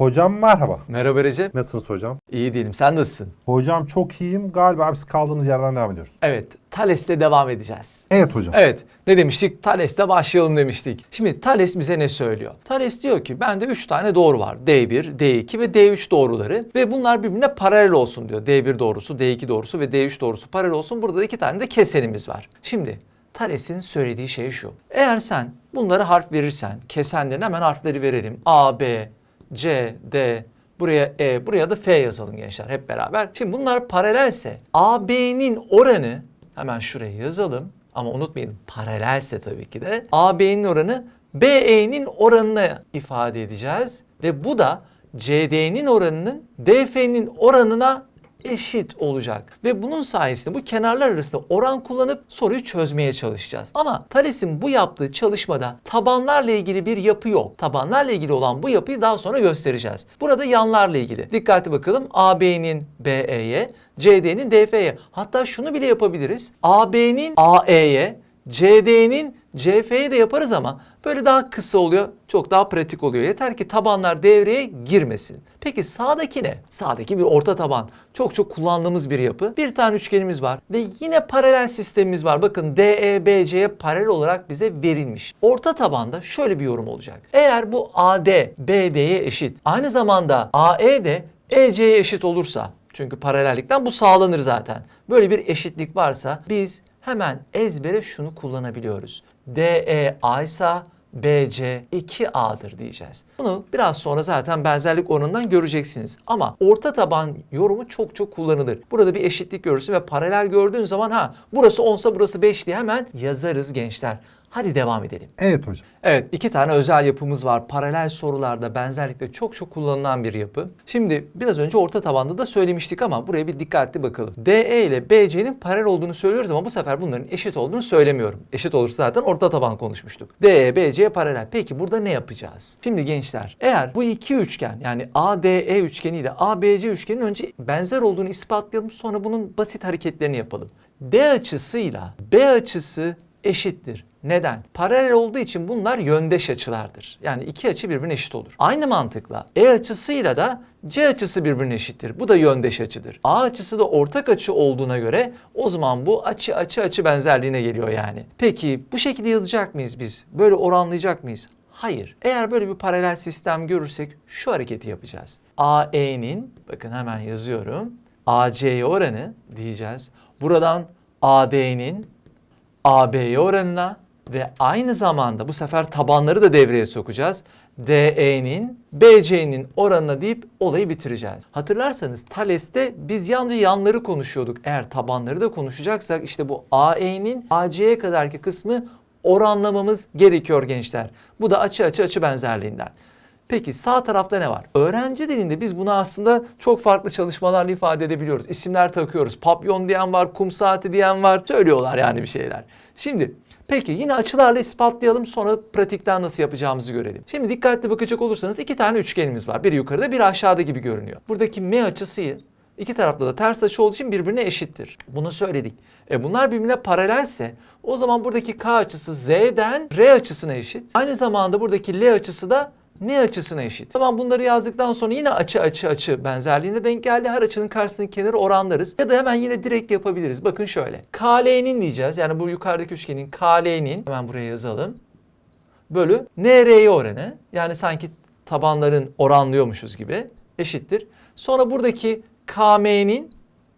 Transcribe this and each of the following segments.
Hocam merhaba. Merhaba Recep. Nasılsınız hocam? İyi değilim. Sen nasılsın? Hocam çok iyiyim. Galiba biz kaldığımız yerden devam ediyoruz. Evet. Thales'te devam edeceğiz. Evet hocam. Evet. Ne demiştik? Thales'te başlayalım demiştik. Şimdi Thales bize ne söylüyor? Thales diyor ki bende 3 tane doğru var. D1, D2 ve D3 doğruları. Ve bunlar birbirine paralel olsun diyor. D1 doğrusu, D2 doğrusu ve D3 doğrusu paralel olsun. Burada da iki tane de kesenimiz var. Şimdi Thales'in söylediği şey şu. Eğer sen bunları harf verirsen, kesenlerin hemen harfleri verelim. A, B, C, D, Buraya E, buraya da F yazalım gençler hep beraber. Şimdi bunlar paralelse AB'nin oranı hemen şuraya yazalım. Ama unutmayın paralelse tabii ki de AB'nin oranı BE'nin oranına ifade edeceğiz. Ve bu da CD'nin oranının DF'nin oranına eşit olacak. Ve bunun sayesinde bu kenarlar arasında oran kullanıp soruyu çözmeye çalışacağız. Ama Thales'in bu yaptığı çalışmada tabanlarla ilgili bir yapı yok. Tabanlarla ilgili olan bu yapıyı daha sonra göstereceğiz. Burada yanlarla ilgili. Dikkatli bakalım. AB'nin BE'ye, CD'nin DF'ye. Hatta şunu bile yapabiliriz. AB'nin AE'ye, CD'nin CF'ye de yaparız ama böyle daha kısa oluyor. Çok daha pratik oluyor. Yeter ki tabanlar devreye girmesin. Peki sağdaki ne? Sağdaki bir orta taban. Çok çok kullandığımız bir yapı. Bir tane üçgenimiz var ve yine paralel sistemimiz var. Bakın DEBC'ye paralel olarak bize verilmiş. Orta tabanda şöyle bir yorum olacak. Eğer bu AD BD'ye eşit, aynı zamanda AE de EC'ye eşit olursa çünkü paralellikten bu sağlanır zaten. Böyle bir eşitlik varsa biz hemen ezbere şunu kullanabiliyoruz. DE A ise BC 2A'dır diyeceğiz. Bunu biraz sonra zaten benzerlik oranından göreceksiniz. Ama orta taban yorumu çok çok kullanılır. Burada bir eşitlik görürsün ve paralel gördüğün zaman ha burası 10 ise burası 5 diye hemen yazarız gençler. Hadi devam edelim. Evet hocam. Evet iki tane özel yapımız var. Paralel sorularda benzerlikle çok çok kullanılan bir yapı. Şimdi biraz önce orta tabanda da söylemiştik ama buraya bir dikkatli bakalım. DE ile BC'nin paralel olduğunu söylüyoruz ama bu sefer bunların eşit olduğunu söylemiyorum. Eşit olursa zaten orta taban konuşmuştuk. DE BC'ye paralel. Peki burada ne yapacağız? Şimdi gençler eğer bu iki üçgen yani ADE üçgeni ile ABC üçgenin önce benzer olduğunu ispatlayalım sonra bunun basit hareketlerini yapalım. D açısıyla B açısı eşittir. Neden? Paralel olduğu için bunlar yöndeş açılardır. Yani iki açı birbirine eşit olur. Aynı mantıkla E açısıyla da C açısı birbirine eşittir. Bu da yöndeş açıdır. A açısı da ortak açı olduğuna göre o zaman bu açı açı açı benzerliğine geliyor yani. Peki bu şekilde yazacak mıyız biz? Böyle oranlayacak mıyız? Hayır. Eğer böyle bir paralel sistem görürsek şu hareketi yapacağız. AE'nin bakın hemen yazıyorum. AC'ye oranı diyeceğiz. Buradan AD'nin AB'ye oranına ve aynı zamanda bu sefer tabanları da devreye sokacağız. DE'nin BC'nin oranına deyip olayı bitireceğiz. Hatırlarsanız Thales'te biz yalnızca yanları konuşuyorduk. Eğer tabanları da konuşacaksak işte bu AE'nin AC'ye kadarki kısmı oranlamamız gerekiyor gençler. Bu da açı açı açı benzerliğinden. Peki sağ tarafta ne var? Öğrenci dilinde biz bunu aslında çok farklı çalışmalarla ifade edebiliyoruz. İsimler takıyoruz. Papyon diyen var, kum saati diyen var. Söylüyorlar yani bir şeyler. Şimdi Peki yine açılarla ispatlayalım sonra pratikten nasıl yapacağımızı görelim. Şimdi dikkatli bakacak olursanız iki tane üçgenimiz var. Biri yukarıda biri aşağıda gibi görünüyor. Buradaki M açısı iki tarafta da ters açı olduğu için birbirine eşittir. Bunu söyledik. E bunlar birbirine paralelse o zaman buradaki K açısı Z'den R açısına eşit. Aynı zamanda buradaki L açısı da ne açısına eşit? Tamam bunları yazdıktan sonra yine açı açı açı benzerliğine denk geldi. Her açının karşısındaki kenarı oranlarız. Ya da hemen yine direkt yapabiliriz. Bakın şöyle. KL'nin diyeceğiz. Yani bu yukarıdaki üçgenin KL'nin hemen buraya yazalım. Bölü NR'ye oranı. Yani sanki tabanların oranlıyormuşuz gibi eşittir. Sonra buradaki KM'nin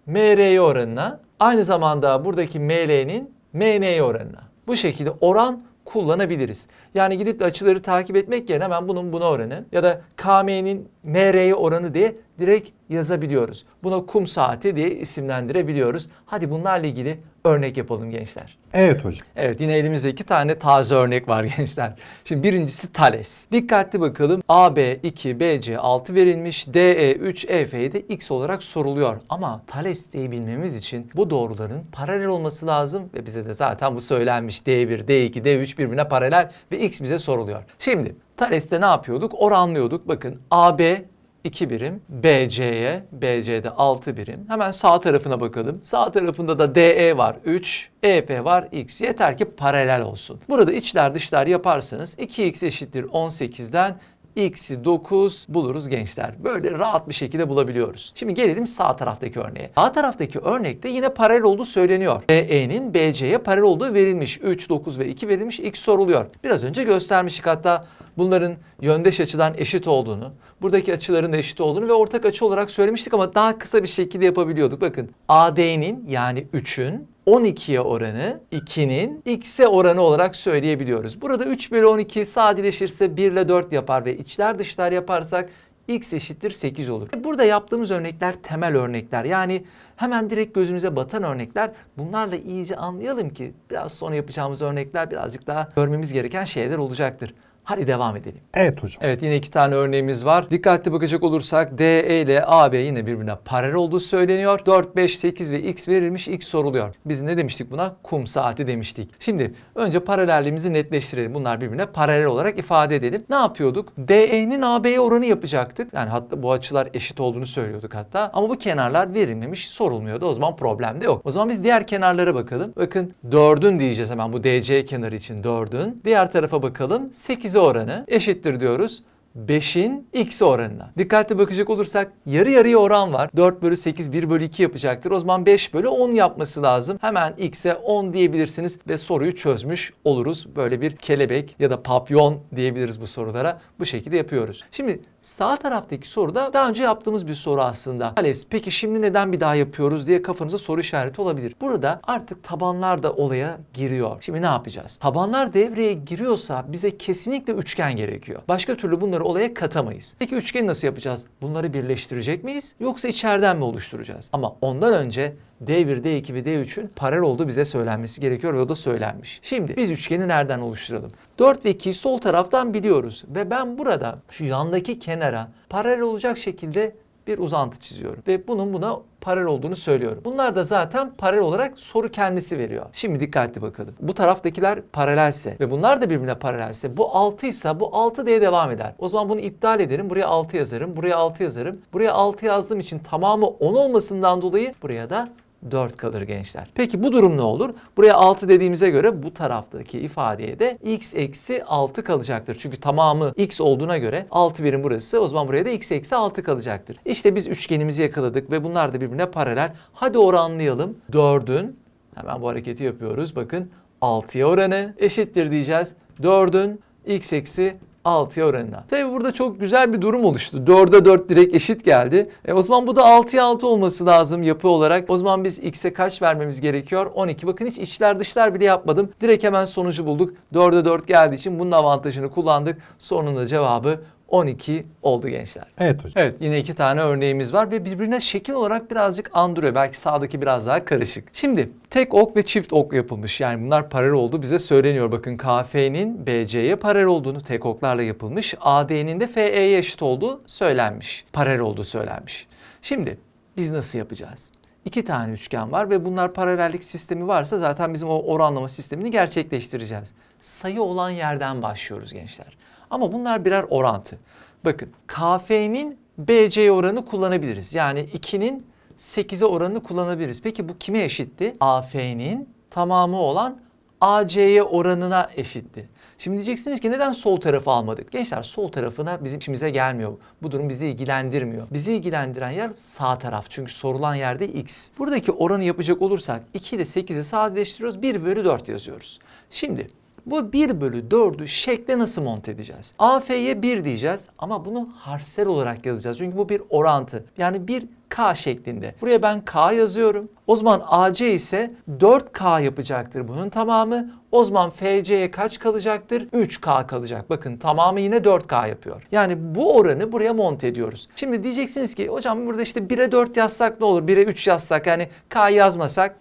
MR'ye oranına aynı zamanda buradaki ML'nin MN'ye oranına. Bu şekilde oran kullanabiliriz. Yani gidip açıları takip etmek yerine hemen bunun buna oranı ya da KM'nin MR'ye oranı diye direkt yazabiliyoruz. Buna kum saati diye isimlendirebiliyoruz. Hadi bunlarla ilgili örnek yapalım gençler. Evet hocam. Evet yine elimizde iki tane taze örnek var gençler. Şimdi birincisi Thales. Dikkatli bakalım. AB 2, BC 6 verilmiş. DE 3, EF'ye de X olarak soruluyor. Ama Thales diye bilmemiz için bu doğruların paralel olması lazım. Ve bize de zaten bu söylenmiş. D1, D2, D3 birbirine paralel ve X bize soruluyor. Şimdi Thales'te ne yapıyorduk? Oranlıyorduk. Bakın AB 2 birim, BC'ye, BC'de 6 birim. Hemen sağ tarafına bakalım. Sağ tarafında da DE var 3, EF var X. Yeter ki paralel olsun. Burada içler dışlar yaparsanız 2X eşittir 18'den x'i 9 buluruz gençler. Böyle rahat bir şekilde bulabiliyoruz. Şimdi gelelim sağ taraftaki örneğe. Sağ taraftaki örnekte yine paralel olduğu söyleniyor. DE'nin BC'ye paralel olduğu verilmiş. 3, 9 ve 2 verilmiş. X soruluyor. Biraz önce göstermiştik hatta bunların yöndeş açıdan eşit olduğunu, buradaki açıların da eşit olduğunu ve ortak açı olarak söylemiştik ama daha kısa bir şekilde yapabiliyorduk. Bakın AD'nin yani 3'ün 12'ye oranı 2'nin x'e oranı olarak söyleyebiliyoruz. Burada 3 bölü 12 sadeleşirse 1 ile 4 yapar ve içler dışlar yaparsak x eşittir 8 olur. Burada yaptığımız örnekler temel örnekler. Yani hemen direkt gözümüze batan örnekler. Bunlarla iyice anlayalım ki biraz sonra yapacağımız örnekler birazcık daha görmemiz gereken şeyler olacaktır. Hadi devam edelim. Evet hocam. Evet yine iki tane örneğimiz var. Dikkatli bakacak olursak DE ile AB yine birbirine paralel olduğu söyleniyor. 4, 5, 8 ve X verilmiş. X soruluyor. Biz ne demiştik buna? Kum saati demiştik. Şimdi önce paralelliğimizi netleştirelim. Bunlar birbirine paralel olarak ifade edelim. Ne yapıyorduk? DE'nin AB'ye oranı yapacaktık. Yani hatta bu açılar eşit olduğunu söylüyorduk hatta. Ama bu kenarlar verilmemiş, sorulmuyordu. O zaman problem de yok. O zaman biz diğer kenarlara bakalım. Bakın 4'ün diyeceğiz hemen bu DC kenarı için 4'ün. Diğer tarafa bakalım. 8'e oranı eşittir diyoruz. 5'in x oranına. Dikkatli bakacak olursak yarı yarıya oran var. 4 bölü 8 1 bölü 2 yapacaktır. O zaman 5 bölü 10 yapması lazım. Hemen x'e 10 diyebilirsiniz ve soruyu çözmüş oluruz. Böyle bir kelebek ya da papyon diyebiliriz bu sorulara. Bu şekilde yapıyoruz. Şimdi sağ taraftaki soruda daha önce yaptığımız bir soru aslında. Ales peki şimdi neden bir daha yapıyoruz diye kafanıza soru işareti olabilir. Burada artık tabanlar da olaya giriyor. Şimdi ne yapacağız? Tabanlar devreye giriyorsa bize kesinlikle üçgen gerekiyor. Başka türlü bunları olaya katamayız. Peki üçgeni nasıl yapacağız? Bunları birleştirecek miyiz? Yoksa içeriden mi oluşturacağız? Ama ondan önce D1, D2 ve D3'ün paralel olduğu bize söylenmesi gerekiyor ve o da söylenmiş. Şimdi biz üçgeni nereden oluşturalım? 4 ve 2'yi sol taraftan biliyoruz ve ben burada şu yandaki kenara paralel olacak şekilde bir uzantı çiziyorum ve bunun buna paralel olduğunu söylüyorum. Bunlar da zaten paralel olarak soru kendisi veriyor. Şimdi dikkatli bakalım. Bu taraftakiler paralelse ve bunlar da birbirine paralelse bu 6 ise bu 6 diye devam eder. O zaman bunu iptal ederim. Buraya 6 yazarım. Buraya 6 yazarım. Buraya 6 yazdığım için tamamı 10 olmasından dolayı buraya da 4 kalır gençler. Peki bu durum ne olur? Buraya 6 dediğimize göre bu taraftaki ifadeye de x eksi 6 kalacaktır. Çünkü tamamı x olduğuna göre 6 birim burası. O zaman buraya da x eksi 6 kalacaktır. İşte biz üçgenimizi yakaladık ve bunlar da birbirine paralel. Hadi oranlayalım. 4'ün hemen bu hareketi yapıyoruz. Bakın 6'ya oranı eşittir diyeceğiz. 4'ün x eksi 6'ya oranına. Tabi burada çok güzel bir durum oluştu. 4'e 4 direkt eşit geldi. E o zaman bu da 6'ya 6 olması lazım yapı olarak. O zaman biz x'e kaç vermemiz gerekiyor? 12. Bakın hiç içler dışlar bile yapmadım. Direkt hemen sonucu bulduk. 4'e 4 geldiği için bunun avantajını kullandık. Sorunun da cevabı 12 oldu gençler. Evet hocam. Evet yine iki tane örneğimiz var ve birbirine şekil olarak birazcık andırıyor. Belki sağdaki biraz daha karışık. Şimdi tek ok ve çift ok yapılmış. Yani bunlar paralel oldu bize söyleniyor. Bakın KF'nin BC'ye paralel olduğunu tek oklarla yapılmış. AD'nin de FE'ye eşit olduğu söylenmiş. Paralel olduğu söylenmiş. Şimdi biz nasıl yapacağız? İki tane üçgen var ve bunlar paralellik sistemi varsa zaten bizim o oranlama sistemini gerçekleştireceğiz. Sayı olan yerden başlıyoruz gençler. Ama bunlar birer orantı. Bakın KF'nin BC oranı kullanabiliriz. Yani 2'nin 8'e oranını kullanabiliriz. Peki bu kime eşitti? AF'nin tamamı olan AC'ye oranına eşitti. Şimdi diyeceksiniz ki neden sol tarafı almadık? Gençler sol tarafına bizim işimize gelmiyor. Bu durum bizi ilgilendirmiyor. Bizi ilgilendiren yer sağ taraf. Çünkü sorulan yerde x. Buradaki oranı yapacak olursak 2 ile 8'i sadeleştiriyoruz. 1 bölü 4 yazıyoruz. Şimdi bu 1 bölü 4'ü şekle nasıl monte edeceğiz? AF'ye 1 diyeceğiz ama bunu harfsel olarak yazacağız. Çünkü bu bir orantı. Yani bir K şeklinde. Buraya ben K yazıyorum. O zaman AC ise 4K yapacaktır bunun tamamı. O zaman FC'ye kaç kalacaktır? 3K kalacak. Bakın tamamı yine 4K yapıyor. Yani bu oranı buraya monte ediyoruz. Şimdi diyeceksiniz ki hocam burada işte 1'e 4 yazsak ne olur? 1'e 3 yazsak yani K yazmasak.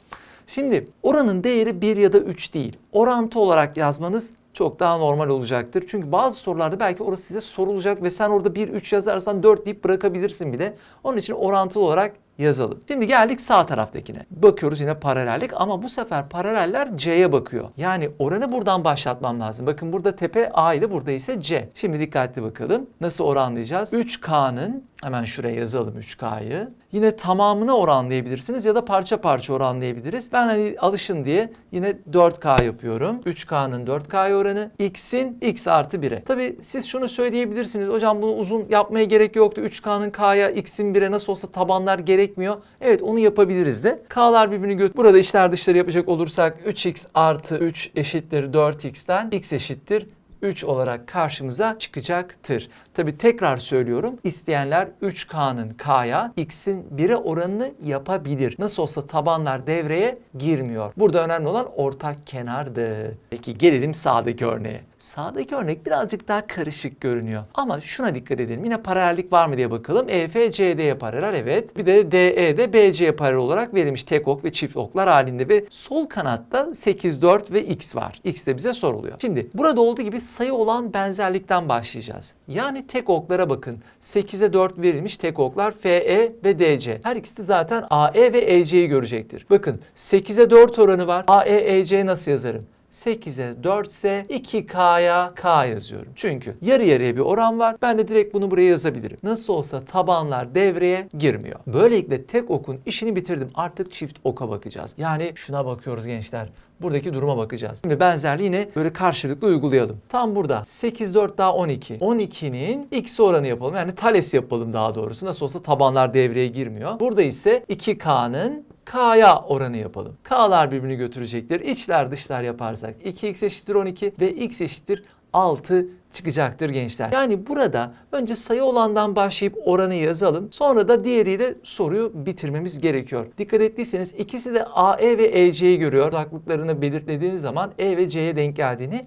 Şimdi oranın değeri 1 ya da 3 değil. Orantı olarak yazmanız çok daha normal olacaktır. Çünkü bazı sorularda belki orası size sorulacak ve sen orada 1 3 yazarsan 4 deyip bırakabilirsin bile. Onun için orantılı olarak yazalım. Şimdi geldik sağ taraftakine. Bakıyoruz yine paralellik ama bu sefer paraleller C'ye bakıyor. Yani oranı buradan başlatmam lazım. Bakın burada tepe A ile burada ise C. Şimdi dikkatli bakalım. Nasıl oranlayacağız? 3K'nın hemen şuraya yazalım 3K'yı. Yine tamamını oranlayabilirsiniz ya da parça parça oranlayabiliriz. Ben hani alışın diye yine 4K yapıyorum. 3K'nın 4K oranı X'in X artı 1'e. Tabi siz şunu söyleyebilirsiniz. Hocam bunu uzun yapmaya gerek yoktu. 3K'nın K'ya X'in 1'e nasıl olsa tabanlar gerekmiyor. Evet onu yapabiliriz de. K'lar birbirini götür. Burada işler dışları yapacak olursak 3X artı 3 eşittir 4X'ten X eşittir 3 olarak karşımıza çıkacaktır. Tabi tekrar söylüyorum. İsteyenler 3K'nın K'ya X'in 1'e oranını yapabilir. Nasıl olsa tabanlar devreye girmiyor. Burada önemli olan ortak kenardı. Peki gelelim sağdaki örneğe. Sağdaki örnek birazcık daha karışık görünüyor. Ama şuna dikkat edelim. Yine paralellik var mı diye bakalım. EF CD'ye paralel evet. Bir de DE de BC'ye paralel olarak verilmiş tek ok ve çift oklar halinde ve sol kanatta 8, 4 ve X var. X de bize soruluyor. Şimdi burada olduğu gibi sayı olan benzerlikten başlayacağız. Yani tek oklara bakın. 8'e 4 verilmiş tek oklar FE ve DC. Her ikisi de zaten AE ve EC'yi görecektir. Bakın 8'e 4 oranı var. AE, EC nasıl yazarım? 8'e 4 ise 2K'ya K yazıyorum. Çünkü yarı yarıya bir oran var. Ben de direkt bunu buraya yazabilirim. Nasıl olsa tabanlar devreye girmiyor. Böylelikle tek okun işini bitirdim. Artık çift oka bakacağız. Yani şuna bakıyoruz gençler. Buradaki duruma bakacağız. Şimdi benzerliği yine böyle karşılıklı uygulayalım. Tam burada 8, 4 daha 12. 12'nin x oranı yapalım. Yani Thales yapalım daha doğrusu. Nasıl olsa tabanlar devreye girmiyor. Burada ise 2K'nın K'ya oranı yapalım. K'lar birbirini götürecektir. İçler dışlar yaparsak 2x eşittir 12 ve x eşittir 6 çıkacaktır gençler. Yani burada önce sayı olandan başlayıp oranı yazalım. Sonra da diğeriyle soruyu bitirmemiz gerekiyor. Dikkat ettiyseniz ikisi de AE ve EC'yi görüyor. Uzaklıklarını belirtlediğiniz zaman E ve C'ye denk geldiğini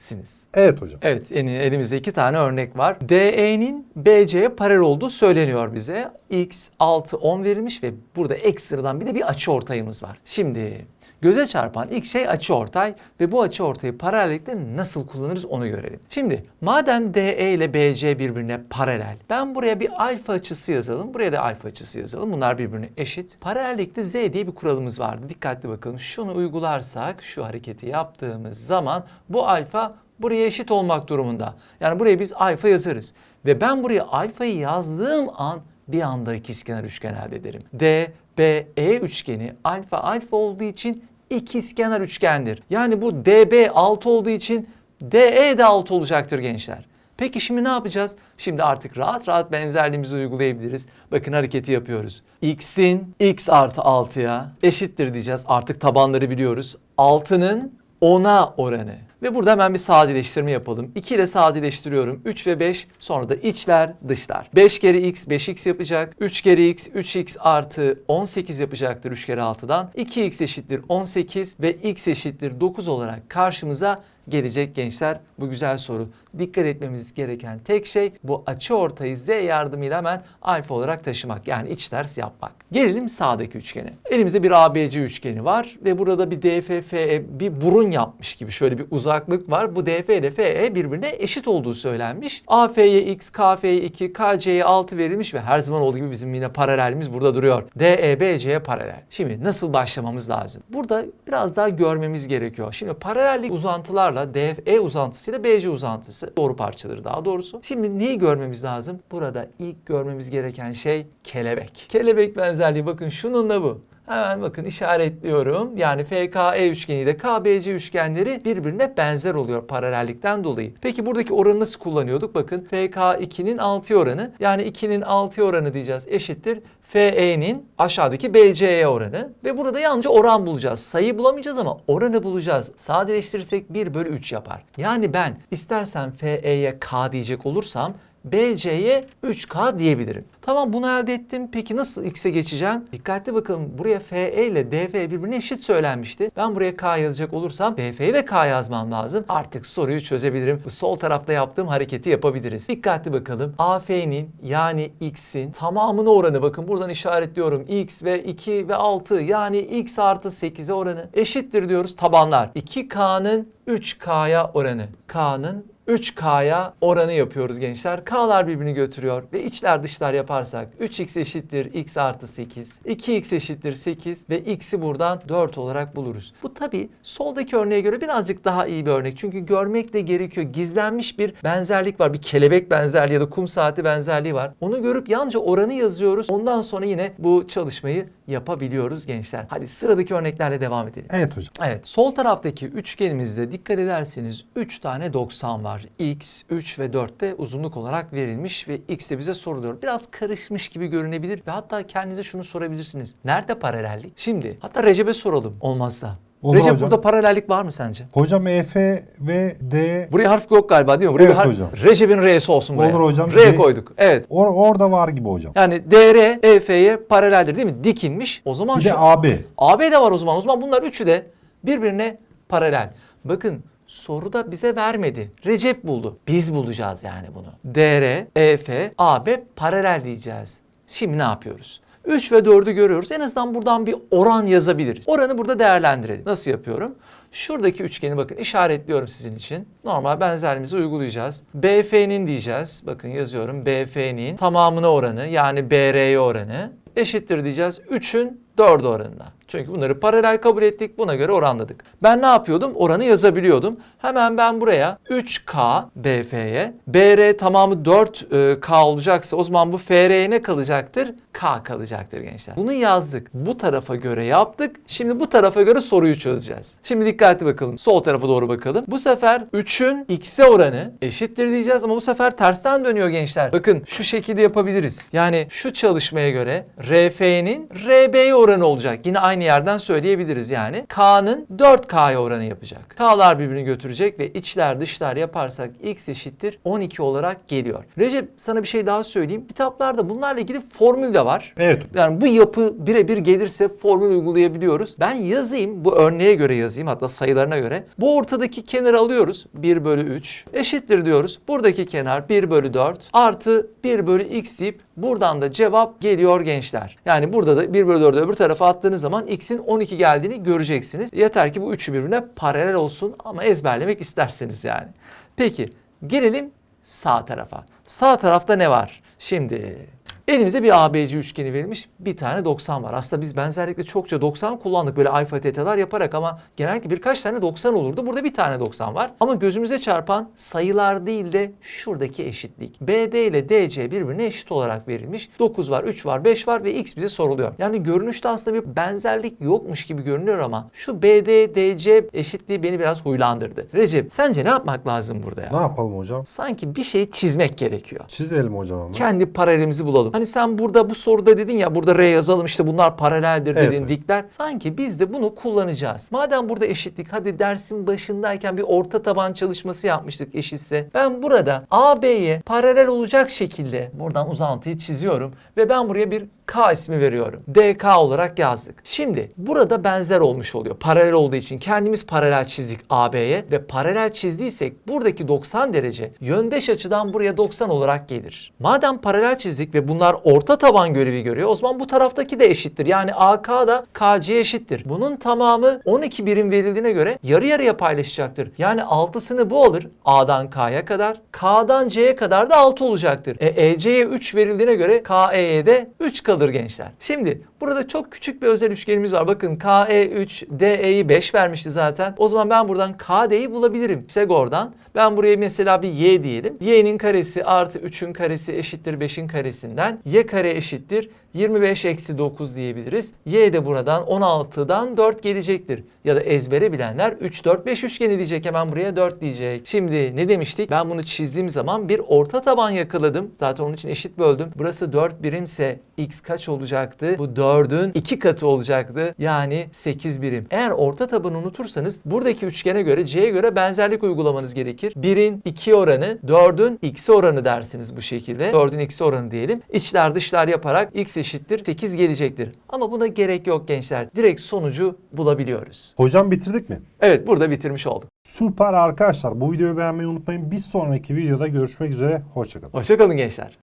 göreceksiniz. Evet hocam. Evet elimizde iki tane örnek var. DE'nin BC'ye paralel olduğu söyleniyor bize. X 6 10 verilmiş ve burada ekstradan bir de bir açı ortayımız var. Şimdi göze çarpan ilk şey açı ortay ve bu açı ortayı paralellikte nasıl kullanırız onu görelim. Şimdi madem DE ile BC birbirine paralel ben buraya bir alfa açısı yazalım. Buraya da alfa açısı yazalım. Bunlar birbirine eşit. Paralellikte Z diye bir kuralımız vardı. Dikkatli bakalım. Şunu uygularsak şu hareketi yaptığımız zaman bu alfa buraya eşit olmak durumunda. Yani buraya biz alfa yazarız. Ve ben buraya alfayı yazdığım an bir anda ikizkenar üçgen elde ederim. D, B, E üçgeni alfa alfa olduğu için ikizkenar üçgendir. Yani bu DB 6 olduğu için DE de 6 olacaktır gençler. Peki şimdi ne yapacağız? Şimdi artık rahat rahat benzerliğimizi uygulayabiliriz. Bakın hareketi yapıyoruz. X'in x artı 6'ya eşittir diyeceğiz. Artık tabanları biliyoruz. 6'nın 10'a oranı. Ve burada hemen bir sadeleştirme yapalım. 2 ile sadeleştiriyorum. 3 ve 5 sonra da içler dışlar. 5 kere x 5x yapacak. 3 kere x 3x artı 18 yapacaktır 3 kere 6'dan. 2x eşittir 18 ve x eşittir 9 olarak karşımıza gelecek gençler bu güzel soru. Dikkat etmemiz gereken tek şey bu açı ortayı z yardımıyla hemen alfa olarak taşımak. Yani iç ters yapmak. Gelelim sağdaki üçgene. Elimizde bir ABC üçgeni var ve burada bir DFFE bir burun yapmış gibi şöyle bir uzaklık var. Bu DF ile FE birbirine eşit olduğu söylenmiş. AF'ye x, KF'ye 2, KC'ye 6 verilmiş ve her zaman olduğu gibi bizim yine paralelimiz burada duruyor. DE BC'ye paralel. Şimdi nasıl başlamamız lazım? Burada biraz daha görmemiz gerekiyor. Şimdi paralellik uzantılarla DFE uzantısıyla BC uzantısı doğru parçaları daha doğrusu. Şimdi neyi görmemiz lazım? Burada ilk görmemiz gereken şey kelebek. Kelebek benzerliği bakın şununla bu. Hemen bakın işaretliyorum. Yani FKE üçgeni ile KBC üçgenleri birbirine benzer oluyor paralellikten dolayı. Peki buradaki oranı nasıl kullanıyorduk? Bakın FK2'nin 6 oranı yani 2'nin 6 oranı diyeceğiz eşittir. FE'nin aşağıdaki BC'ye oranı ve burada yalnızca oran bulacağız. Sayı bulamayacağız ama oranı bulacağız. Sadeleştirirsek 1 bölü 3 yapar. Yani ben istersen FE'ye K diyecek olursam BC'ye 3K diyebilirim. Tamam bunu elde ettim. Peki nasıl X'e geçeceğim? Dikkatli bakalım. Buraya FE ile DF birbirine eşit söylenmişti. Ben buraya K yazacak olursam DF'ye de K yazmam lazım. Artık soruyu çözebilirim. Bu sol tarafta yaptığım hareketi yapabiliriz. Dikkatli bakalım. AF'nin yani X'in tamamına oranı bakın buradan işaretliyorum. X ve 2 ve 6 yani X artı 8'e oranı eşittir diyoruz tabanlar. 2K'nın 3K'ya oranı. K'nın 3K'ya oranı yapıyoruz gençler. K'lar birbirini götürüyor ve içler dışlar yaparsak 3x eşittir x artı 8. 2x eşittir 8 ve x'i buradan 4 olarak buluruz. Bu tabi soldaki örneğe göre birazcık daha iyi bir örnek. Çünkü görmek de gerekiyor. Gizlenmiş bir benzerlik var. Bir kelebek benzerliği ya da kum saati benzerliği var. Onu görüp yalnızca oranı yazıyoruz. Ondan sonra yine bu çalışmayı yapabiliyoruz gençler. Hadi sıradaki örneklerle devam edelim. Evet hocam. Evet, sol taraftaki üçgenimizde dikkat ederseniz 3 tane 90 var. X, 3 ve 4 de uzunluk olarak verilmiş ve X de bize soruluyor. Biraz karışmış gibi görünebilir ve hatta kendinize şunu sorabilirsiniz. Nerede paralellik? Şimdi hatta Recep'e soralım olmazsa. Olur Recep hocam. burada paralellik var mı sence? Hocam EF ve D Buraya harf yok galiba değil mi? Buraya Evet harf- hocam. Recep'in R'si olsun buraya. Olur hocam. R D- koyduk. Evet. or- orada var gibi hocam. Yani DR EF'ye paraleldir değil mi? Dikinmiş. O zaman Bir şu de AB. AB de var o zaman. O zaman bunlar üçü de birbirine paralel. Bakın soruda bize vermedi. Recep buldu. Biz bulacağız yani bunu. DR, EF, AB paralel diyeceğiz. Şimdi ne yapıyoruz? 3 ve 4'ü görüyoruz. En azından buradan bir oran yazabiliriz. Oranı burada değerlendirelim. Nasıl yapıyorum? Şuradaki üçgeni bakın işaretliyorum sizin için. Normal benzerliğimizi uygulayacağız. BF'nin diyeceğiz. Bakın yazıyorum. BF'nin tamamına oranı yani BR'ye oranı eşittir diyeceğiz. 3'ün 4 oranına. Çünkü bunları paralel kabul ettik. Buna göre oranladık. Ben ne yapıyordum? Oranı yazabiliyordum. Hemen ben buraya 3K BF'ye, BR tamamı 4K olacaksa o zaman bu FR'ye ne kalacaktır? K kalacaktır gençler. Bunu yazdık. Bu tarafa göre yaptık. Şimdi bu tarafa göre soruyu çözeceğiz. Şimdi dikkatli bakalım. Sol tarafa doğru bakalım. Bu sefer 3'ün x'e oranı eşittir diyeceğiz ama bu sefer tersten dönüyor gençler. Bakın şu şekilde yapabiliriz. Yani şu çalışmaya göre RF'nin RB'ye oranı olacak. Yine aynı yerden söyleyebiliriz yani. K'nın 4K'ya oranı yapacak. K'lar birbirini götürecek ve içler dışlar yaparsak x eşittir 12 olarak geliyor. Recep sana bir şey daha söyleyeyim. Kitaplarda bunlarla ilgili formül de var. Evet. Yani bu yapı birebir gelirse formül uygulayabiliyoruz. Ben yazayım bu örneğe göre yazayım hatta sayılarına göre. Bu ortadaki kenarı alıyoruz. 1 bölü 3 eşittir diyoruz. Buradaki kenar 1 bölü 4 artı 1 bölü x deyip buradan da cevap geliyor gençler. Yani burada da 1 bölü 4'ü öbür tarafa attığınız zaman x'in 12 geldiğini göreceksiniz. Yeter ki bu üçü birbirine paralel olsun ama ezberlemek isterseniz yani. Peki gelelim sağ tarafa. Sağ tarafta ne var? Şimdi Elimize bir ABC üçgeni verilmiş. Bir tane 90 var. Aslında biz benzerlikle çokça 90 kullandık böyle alfa tetalar yaparak ama genellikle birkaç tane 90 olurdu. Burada bir tane 90 var. Ama gözümüze çarpan sayılar değil de şuradaki eşitlik. BD ile DC birbirine eşit olarak verilmiş. 9 var, 3 var, 5 var ve X bize soruluyor. Yani görünüşte aslında bir benzerlik yokmuş gibi görünüyor ama şu BD, DC eşitliği beni biraz huylandırdı. Recep sence ne yapmak lazım burada ya? Ne yapalım hocam? Sanki bir şey çizmek gerekiyor Çizelim hocam ama. kendi paralelimizi bulalım. Hani sen burada bu soruda dedin ya burada R yazalım işte bunlar paraleldir Evet, dedin dikler. Sanki biz de bunu kullanacağız. Madem burada eşitlik hadi dersin başındayken bir orta taban çalışması yapmıştık eşitse. Ben burada AB'ye paralel olacak şekilde buradan uzantıyı çiziyorum ve ben buraya bir K ismi veriyorum. DK olarak yazdık. Şimdi burada benzer olmuş oluyor. Paralel olduğu için kendimiz paralel çizdik AB'ye ve paralel çizdiysek buradaki 90 derece yöndeş açıdan buraya 90 olarak gelir. Madem paralel çizdik ve bunlar orta taban görevi görüyor o zaman bu taraftaki de eşittir. Yani AK da KC eşittir. Bunun tamamı 12 birim verildiğine göre yarı yarıya paylaşacaktır. Yani 6'sını bu alır A'dan K'ya kadar. K'dan C'ye kadar da 6 olacaktır. E, EC'ye 3 verildiğine göre KE'ye de 3 kalır gençler. Şimdi burada çok küçük bir özel üçgenimiz var. Bakın KE 3, DE'yi 5 vermişti zaten. O zaman ben buradan KD'yi bulabilirim. Pisagor'dan. Ben buraya mesela bir Y diyelim. Y'nin karesi artı 3'ün karesi eşittir 5'in karesinden. Y kare eşittir 25 eksi 9 diyebiliriz. Y de buradan 16'dan 4 gelecektir. Ya da ezbere bilenler 3, 4, 5 üçgeni diyecek. Hemen buraya 4 diyecek. Şimdi ne demiştik? Ben bunu çizdiğim zaman bir orta taban yakaladım. Zaten onun için eşit böldüm. Burası 4 birimse x kaç olacaktı? Bu 4'ün 2 katı olacaktı. Yani 8 birim. Eğer orta tabanı unutursanız buradaki üçgene göre C'ye göre benzerlik uygulamanız gerekir. 1'in 2 oranı 4'ün x'i oranı dersiniz bu şekilde. 4'ün x'i oranı diyelim. İçler dışlar yaparak x eşittir 8 gelecektir. Ama buna gerek yok gençler. Direkt sonucu bulabiliyoruz. Hocam bitirdik mi? Evet burada bitirmiş olduk. Süper arkadaşlar. Bu videoyu beğenmeyi unutmayın. Bir sonraki videoda görüşmek üzere. Hoşçakalın. Hoşçakalın gençler.